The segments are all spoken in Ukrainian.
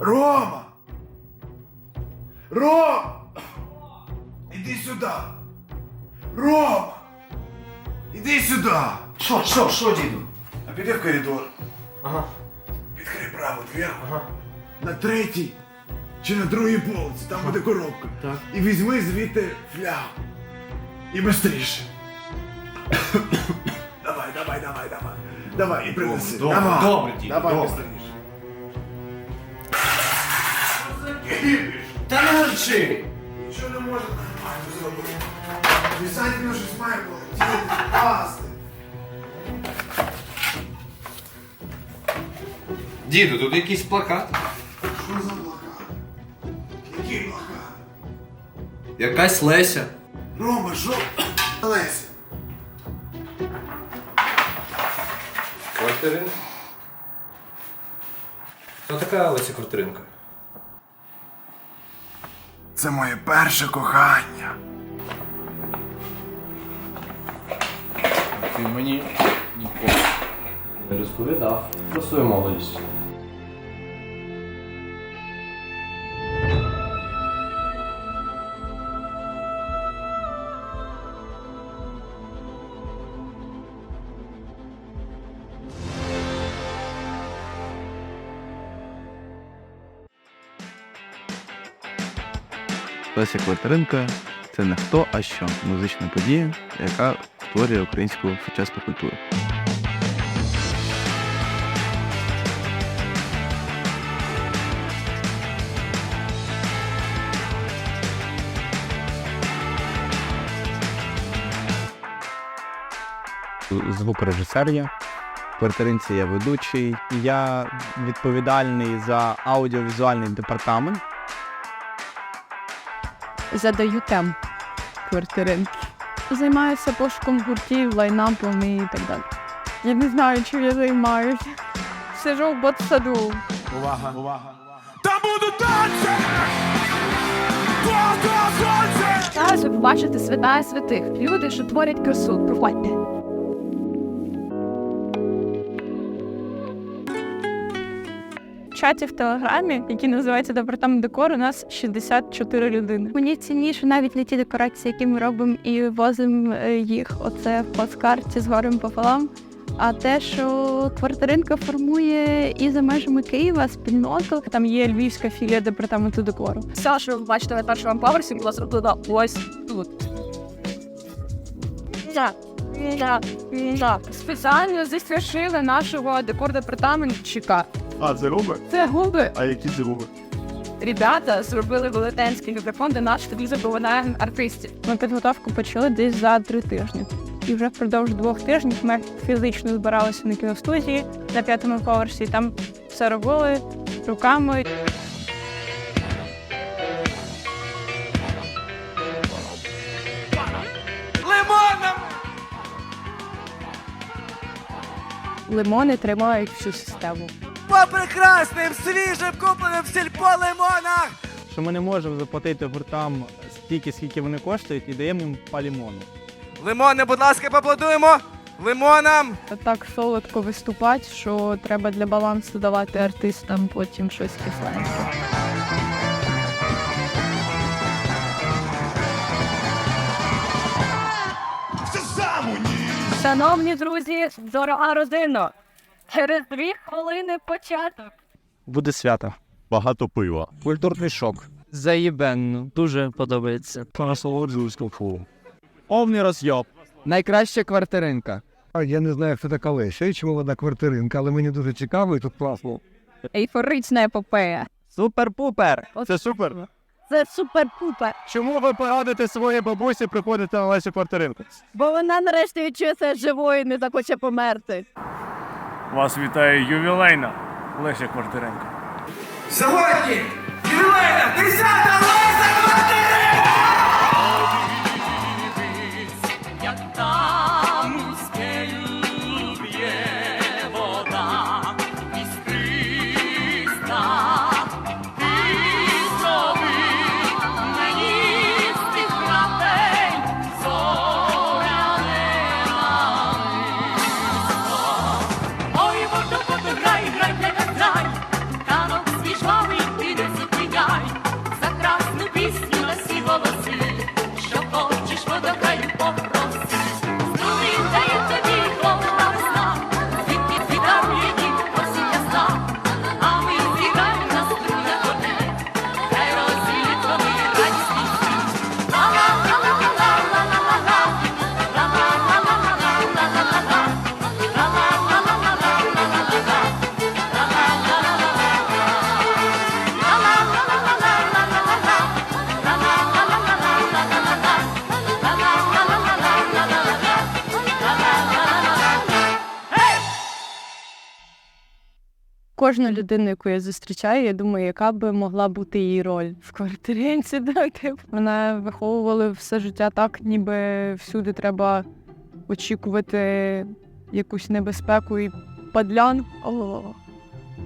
Рома! Рома! Іди сюди! Рома! Іди сюди! Що, що, що, діду? А піди в коридор. Ага. Відкрий праву двір. Ага. На третій чи на другій полці, там буде коробка. Так. І візьми звідти флягу. І бистріше. давай, давай, давай, давай. Давай, і принеси. Добре, давай. добре, дід, Давай добре. бистріше. Та не речи! Нічого не може нормально зробити. Обязательно щось має полетіти, впасти. Діду, тут якийсь плакат. Що за плакат? Який плакат? Якась Леся. Рома, що? Леся. Квартиринка. Хто така Леся Квартиринка? Це моє перше кохання. Ти мені ніколи не розповідав про свою молодість. Леся Квартиринка це не хто, а що музична подія, яка створює українську сучасну культуру. Звукорежисер я. В квартиринці я ведучий. Я відповідальний за аудіовізуальний департамент. Задаю тем квартиринки. Займаюся пошуком гуртів, лайнапом і так далі. Я не знаю, чим я займаюся. Сижу в ботсаду. Увага, увага. Зараз ви побачите святая святих. Люди, що творять красу. Проходьте. Чаті в телеграмі, який називається департамент декору, у нас 64 людини. Мені цінніше навіть не ті декорації, які ми робимо і возимо е, їх. Оце в плацкарті з горем пополам. А те, що квартиринка формує і за межами Києва спільноту, там є львівська філія департаменту декору. Все, що ви бачите на першому поверсі, була зроблена ось тут. Так. Так, так. Спеціально засвяшили нашого декор-департаментчика. А, це Рома? Це губи. А які це Рома? Ребята зробили велетенський мікрофон, де наш тобі забиває артистів. Ми підготовку почали десь за три тижні. І вже впродовж двох тижнів ми фізично збиралися на кіностудії на п'ятому поверсі. і Там все робили руками. Лимони тримають всю систему. По прекрасним, свіжим, купленим в сільпо лимонах. що ми не можемо заплатити гуртам стільки, скільки вони коштують, і даємо їм по лімону. Лимони, будь ласка, поаплодуємо. Лимонам. Так солодко виступати, що треба для балансу давати артистам потім щось кисленьке. Шановні друзі, дорога родина, через дві хвилини початок. Буде свято. Багато пива. Культурний шок. Заєбенно. Дуже подобається. Насолоджуюсь кайфом. Повний розйоб. Найкраща квартиринка. А я не знаю, хто така Леся і чому вона квартиринка, але мені дуже цікаво і тут класно. Ейфорична епопея. Супер-пупер. Це супер. Це супер-пупер. Чому ви порадите своїй бабусі приходити на Лесю квартиринку? Бо вона нарешті відчує себе живою і не захоче померти. Вас вітає ювілейна Леся Квартиренко. Сьогодні ювілейна 10-та Кожна людина, яку я зустрічаю, я думаю, яка би могла бути її роль в квартиринці. Да? Типу, Мене виховували все життя так, ніби всюди треба очікувати якусь небезпеку і падлян. О,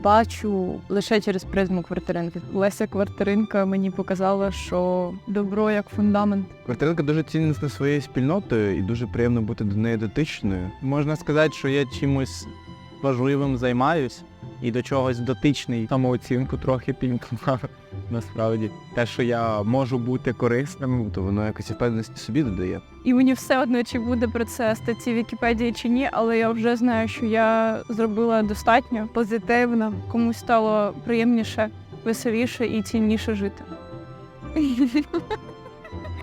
бачу лише через призму квартиринки. Леся квартиринка мені показала, що добро як фундамент. Квартиринка дуже цінна своєю спільнотою і дуже приємно бути до неї дотичною. Можна сказати, що я чимось важливим займаюсь і до чогось дотичний. Самооцінку трохи підняв. Насправді, те, що я можу бути корисним, то воно якось впевненості собі додає. І мені все одно, чи буде про це статті Вікіпедії чи ні, але я вже знаю, що я зробила достатньо позитивно, комусь стало приємніше, веселіше і цінніше жити.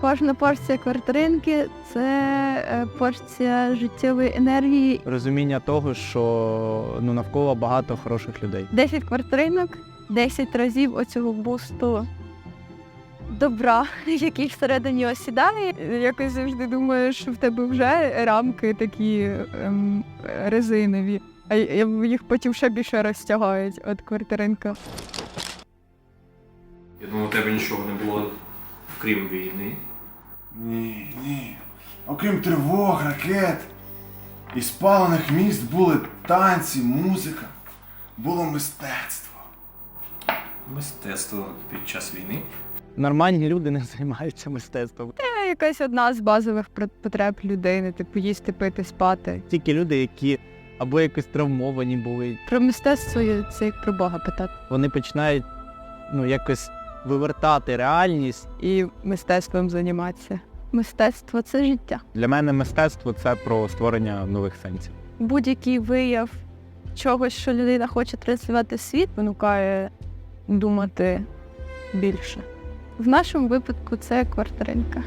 Кожна порція квартиринки це е, порція життєвої енергії. Розуміння того, що ну навколо багато хороших людей. 10 квартиринок, 10 разів оцього бусту добра, який всередині осідає. Якось завжди думаєш, що в тебе вже рамки такі ем, резинові, а їх потім ще більше розтягають от квартиринка. Я думаю, у тебе нічого не було, крім війни. Ні, ні. Окрім тривог, ракет і спалених міст були танці, музика, було мистецтво. Мистецтво під час війни. Нормальні люди не займаються мистецтвом. Це якась одна з базових потреб людини, типу їсти, пити, спати. Тільки люди, які або якось травмовані були, Про мистецтво є- це як про Бога питати. вони починають ну якось вивертати реальність. І мистецтвом займатися. Мистецтво це життя. Для мене мистецтво це про створення нових сенсів. будь-який вияв чогось, що людина хоче транслювати в світ, винукає думати більше. В нашому випадку це квартиринка.